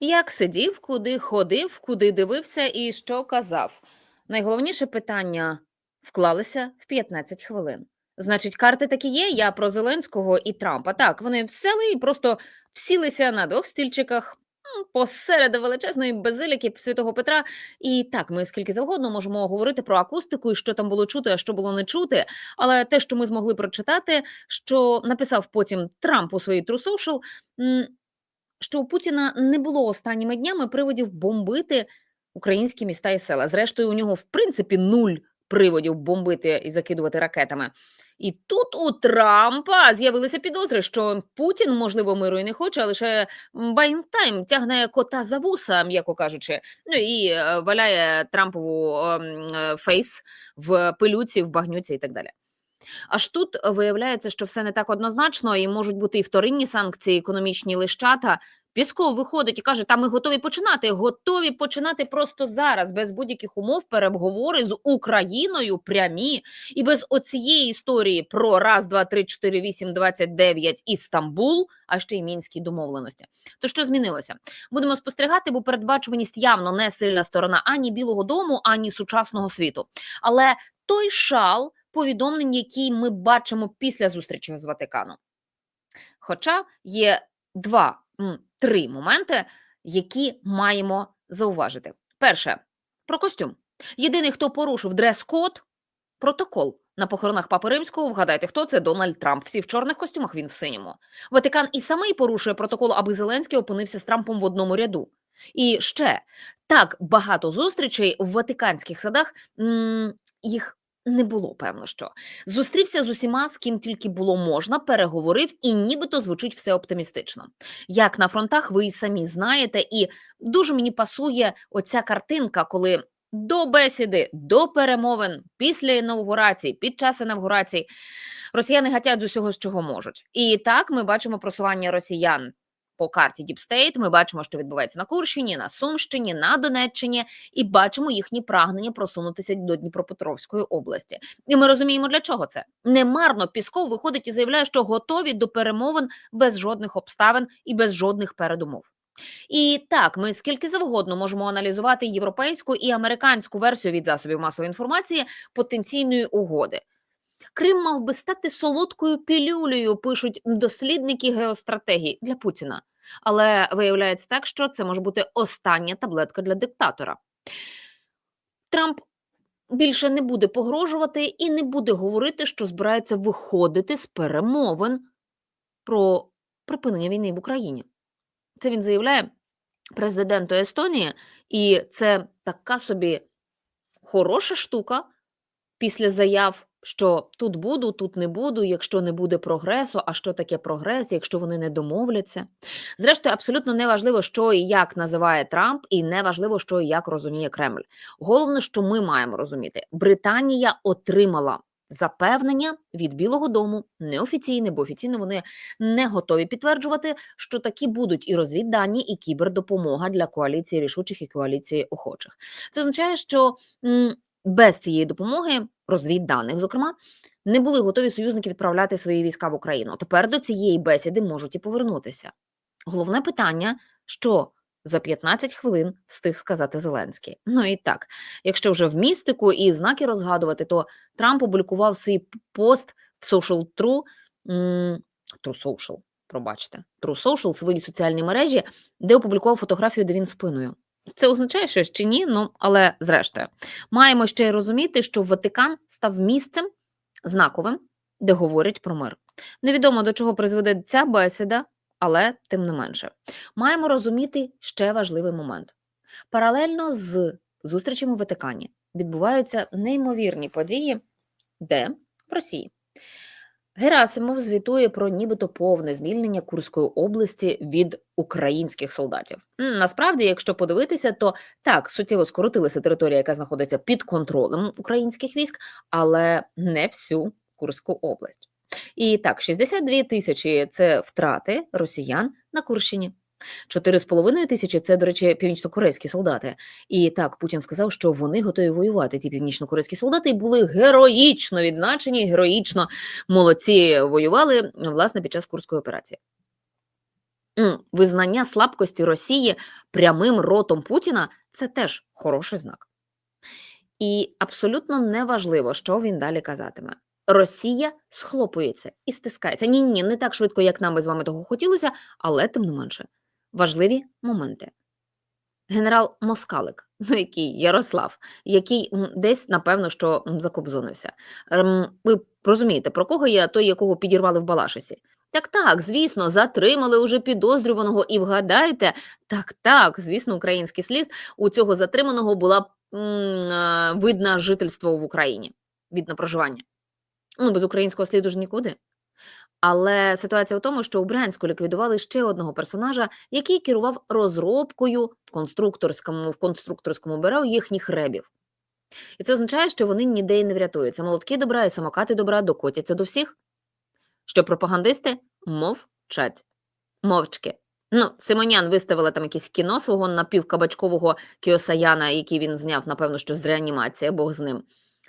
Як сидів, куди ходив, куди дивився і що казав? Найголовніше питання вклалися в 15 хвилин. Значить, карти такі є. Я про Зеленського і Трампа. Так, вони всели і просто всілися на двох стільчиках посеред величезної базиліки Святого Петра. І так, ми скільки завгодно можемо говорити про акустику і що там було чути, а що було не чути. Але те, що ми змогли прочитати, що написав потім Трамп у своїй м, що у Путіна не було останніми днями приводів бомбити українські міста і села. Зрештою, у нього в принципі нуль приводів бомбити і закидувати ракетами. І тут у Трампа з'явилися підозри, що Путін, можливо, миру і не хоче, а лише байнтайм тягне кота за вуса, м'яко кажучи, ну і е, валяє Трампову ем, е, фейс в пилюці, в багнюці і так далі. Аж тут виявляється, що все не так однозначно, і можуть бути і вторинні санкції, економічні лищата. Пісков виходить і каже: та ми готові починати. Готові починати просто зараз, без будь-яких умов, переговори з Україною прямі і без оцієї історії про раз, два, три, чотири, вісім, двадцять дев'ять і Стамбул, а ще й мінські домовленості. То що змінилося? Будемо спостерігати, бо передбачуваність явно не сильна сторона ані Білого Дому, ані сучасного світу. Але той шал повідомлень, які ми бачимо після зустрічі з Ватиканом. Хоча є два, три моменти, які маємо зауважити. Перше про костюм. Єдиний, хто порушив дрес-код, протокол на похоронах Папи Римського. Вгадайте, хто це Дональд Трамп. Всі в чорних костюмах, він в синьому. Ватикан і самий порушує протокол, аби Зеленський опинився з Трампом в одному ряду. І ще так багато зустрічей в ватиканських садах їх не було, певно, що зустрівся з усіма, з ким тільки було можна, переговорив, і нібито звучить все оптимістично. Як на фронтах, ви і самі знаєте, і дуже мені пасує оця картинка, коли до бесіди, до перемовин, після інаугурації, під час інаугурації росіяни гатять з усього, з чого можуть. І так ми бачимо просування росіян по карті Діпстейт. Ми бачимо, що відбувається на Курщині, на Сумщині, на Донеччині, і бачимо їхні прагнення просунутися до Дніпропетровської області. І ми розуміємо, для чого це немарно. Пісков виходить і заявляє, що готові до перемовин без жодних обставин і без жодних передумов. І так, ми скільки завгодно можемо аналізувати європейську і американську версію від засобів масової інформації потенційної угоди. Крим мав би стати солодкою пілюлею, пишуть дослідники геостратегії для Путіна. Але виявляється так, що це може бути остання таблетка для диктатора. Трамп більше не буде погрожувати і не буде говорити, що збирається виходити з перемовин про припинення війни в Україні. Це він заявляє президенту Естонії, і це така собі хороша штука після заяв, що тут буду, тут не буду, якщо не буде прогресу. А що таке прогрес, якщо вони не домовляться? Зрештою, абсолютно неважливо, що і як називає Трамп, і неважливо, що і як розуміє Кремль. Головне, що ми маємо розуміти, Британія отримала. Запевнення від Білого Дому неофіційне, бо офіційно вони не готові підтверджувати, що такі будуть і розвіддані, і кібердопомога для коаліції рішучих і коаліції охочих. Це означає, що без цієї допомоги розвідданих, зокрема, не були готові союзники відправляти свої війська в Україну. Тепер до цієї бесіди можуть і повернутися. Головне питання: що за 15 хвилин встиг сказати Зеленський. Ну і так, якщо вже в містику і знаки розгадувати, то Трамп опублікував свій пост в Social True, True Social, пробачте, True Social, своїй соціальній мережі, де опублікував фотографію, де він спиною. Це означає щось чи ні? Ну але зрештою, маємо ще й розуміти, що Ватикан став місцем знаковим, де говорять про мир. Невідомо до чого призведе ця бесіда, але тим не менше, маємо розуміти ще важливий момент. Паралельно з зустрічами в Ватикані відбуваються неймовірні події, де в Росії. Герасимов звітує про нібито повне звільнення Курської області від українських солдатів. Насправді, якщо подивитися, то так суттєво скоротилася територія, яка знаходиться під контролем українських військ, але не всю Курську область. І так, 62 тисячі це втрати росіян на Курщині. 4,5 тисячі це, до речі, північнокорейські солдати. І так, Путін сказав, що вони готові воювати. Ті північнокорейські солдати були героїчно відзначені, героїчно молодці воювали власне під час курської операції. Визнання слабкості Росії прямим ротом Путіна це теж хороший знак. І абсолютно неважливо, що він далі казатиме. Росія схлопується і стискається. Ні, ні, не так швидко, як нам би з вами того хотілося, але тим не менше. Важливі моменти. Генерал Москалик, ну який Ярослав, який десь, напевно, що закобзонився. Ем, Ви розумієте, про кого я, той, якого підірвали в Балашисі? Так, так, звісно, затримали уже підозрюваного, і вгадайте, так, так, звісно, український сліз у цього затриманого була е, видна жительство в Україні, видне проживання. Ну, без українського сліду ж нікуди. Але ситуація в тому, що у Брянську ліквідували ще одного персонажа, який керував розробкою конструкторському в конструкторському бюро їхніх ребів. І це означає, що вони ніде й не врятуються. Молотки добра і самокати добра докотяться до всіх. Що пропагандисти мовчать. Мовчки. Ну, Симонян виставила там якесь кіно свого напівкабачкового Кіосаяна, який він зняв, напевно, що з реанімації, Бог з ним.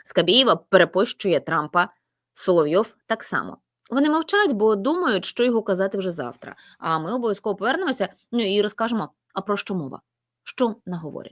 Скабєєва перепощує Трампа, Соловйов так само. Вони мовчать, бо думають, що його казати вже завтра. А ми обов'язково повернемося ну, і розкажемо, а про що мова, що наговорять.